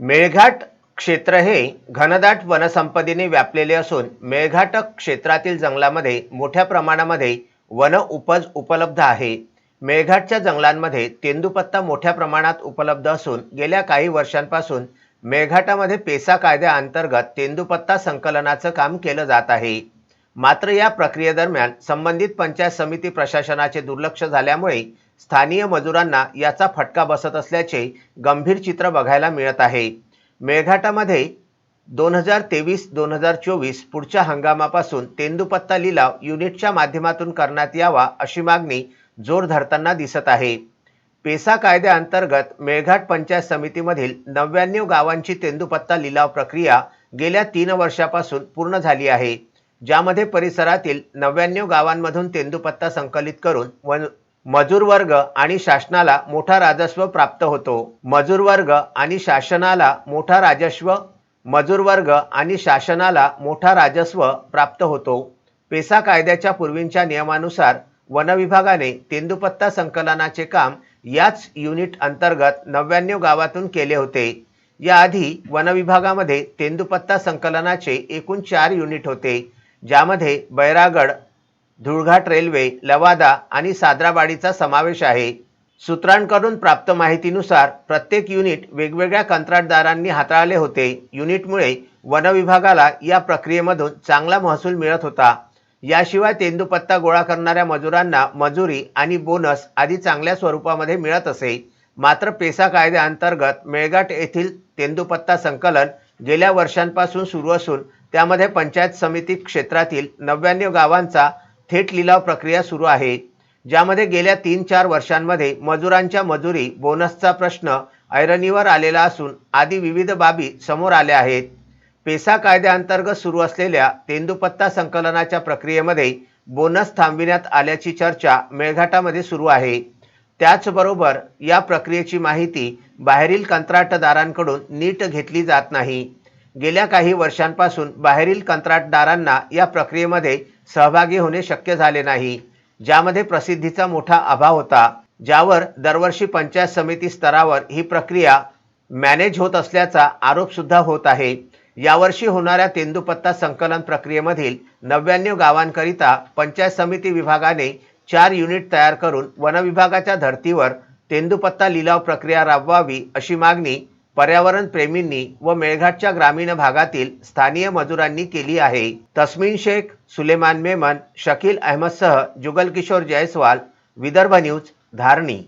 मेळघाट क्षेत्र हे घनदाट वनसंपदेने व्यापलेले असून मेळघाट क्षेत्रातील जंगलामध्ये मोठ्या प्रमाणामध्ये वन उपज उपलब्ध आहे. मेळघाटच्या जंगलांमध्ये तेंदुपत्ता मोठ्या प्रमाणात उपलब्ध असून गेल्या काही वर्षांपासून मेळघाटामध्ये पेसा कायद्याअंतर्गत तेंदूपत्ता संकलनाचं काम केलं जात आहे. मात्र या प्रक्रियेदरम्यान संबंधित पंचायत समिती प्रशासनाचे दुर्लक्ष झाल्यामुळे स्थानीय मजुरांना याचा फटका बसत असल्याचे गंभीर चित्र बघायला मिळत आहे. मेळघाटामध्ये दोन हजार तेवीस दोन हजार चोवीस पुढच्या हंगामापासून तेंदूपत्ता लिलाव युनिटच्या माध्यमातून करण्यात यावा अशी मागणी जोर धरताना दिसत आहे. पेसा कायद्याअंतर्गत मेळघाट पंचायत समितीमधील नव्याण्णव गावांची तेंदुपत्ता लिलाव प्रक्रिया गेल्या तीन वर्षापासून पूर्ण झाली आहे ज्यामध्ये परिसरातील नव्याण्णव गावांमधून तेंदुपत्ता संकलित करून वन मजूर वर्ग आणि शासनाला मोठा राजस्व प्राप्त होतो. मजूर वर्ग आणि शासनाला मोठा राजस्व मजूर वर्ग आणि शासनाला मोठा राजस्व प्राप्त होतो. पेसा कायद्याच्या पूर्वींच्या नियमानुसार वनविभागाने तेंदुपत्ता संकलनाचे काम याच युनिट अंतर्गत नव्याण्णव गावातून केले होते. याआधी वनविभागामध्ये तेंदुपत्ता संकलनाचे एकूण चार युनिट होते ज्यामध्ये बैरागड धुळघाट रेल्वे लवादा आणि साद्राबाडीचा समावेश आहे. सूत्रांकडून प्राप्त माहितीनुसार प्रत्येक युनिट वेगवेगळ्या कंत्राटदारांनी हाताळले होते. युनिटमुळे वनविभागाला या प्रक्रियेमधून चांगला महसूल मिळत होता. याशिवाय तेंदूपत्ता गोळा करणाऱ्या मजुरांना मजुरी आणि बोनस आदी चांगल्या स्वरूपामध्ये मिळत असे. मात्र पेसा कायद्याअंतर्गत मेळघाट येथील तेंदूपत्ता संकलन गेल्या वर्षांपासून सुरू असून त्यामध्ये पंचायत समिती क्षेत्रातील नव्याण्णव गावांचा थेट लिलाव प्रक्रिया सुरू आहे ज्यामध्ये गेल्या तीन चार वर्षांमध्ये मजुरांच्या मजुरी बोनसचा प्रश्न ऐरणीवर आलेला असून आदी विविध बाबी समोर आल्या आहेत. पेसा कायद्याअंतर्गत सुरू असलेल्या तेंदुपत्ता संकलनाच्या प्रक्रियेमध्ये बोनस थांबविण्यात आल्याची चर्चा मेळघाटामध्ये सुरू आहे. त्याचबरोबर या प्रक्रियेची माहिती बाहेरील कंत्राटदारांकडून नीट घेतली जात नाही. गेल्या काही वर्षांपासून बाहेरील कंत्राटदारांना या प्रक्रियेमध्ये सहभागी होणे शक्य झाले नाही ज्यामध्ये प्रसिद्धीचा मोठा अभाव होता ज्यावर दरवर्षी पंचायत समिती स्तरावर ही प्रक्रिया मॅनेज होत असल्याचा आरोपसुद्धा होत आहे. यावर्षी होणाऱ्या तेंदुपत्ता संकलन प्रक्रियेमधील नव्याण्णव गावांकरिता पंचायत समिती विभागाने चार युनिट तयार करून वन विभागाच्या धर्तीवर तेंदुपत्ता लिलाव प्रक्रिया राबवावी अशी मागणी पर्यावरण प्रेमींनी व मेळघाटच्या ग्रामीण भागातील स्थानीय मजुरांनी केली आहे. तस्मिन शेख सुलेमान मेमन शकील अहमदसह जुगल किशोर जयस्वाल विदर्भ न्यूज धारणी.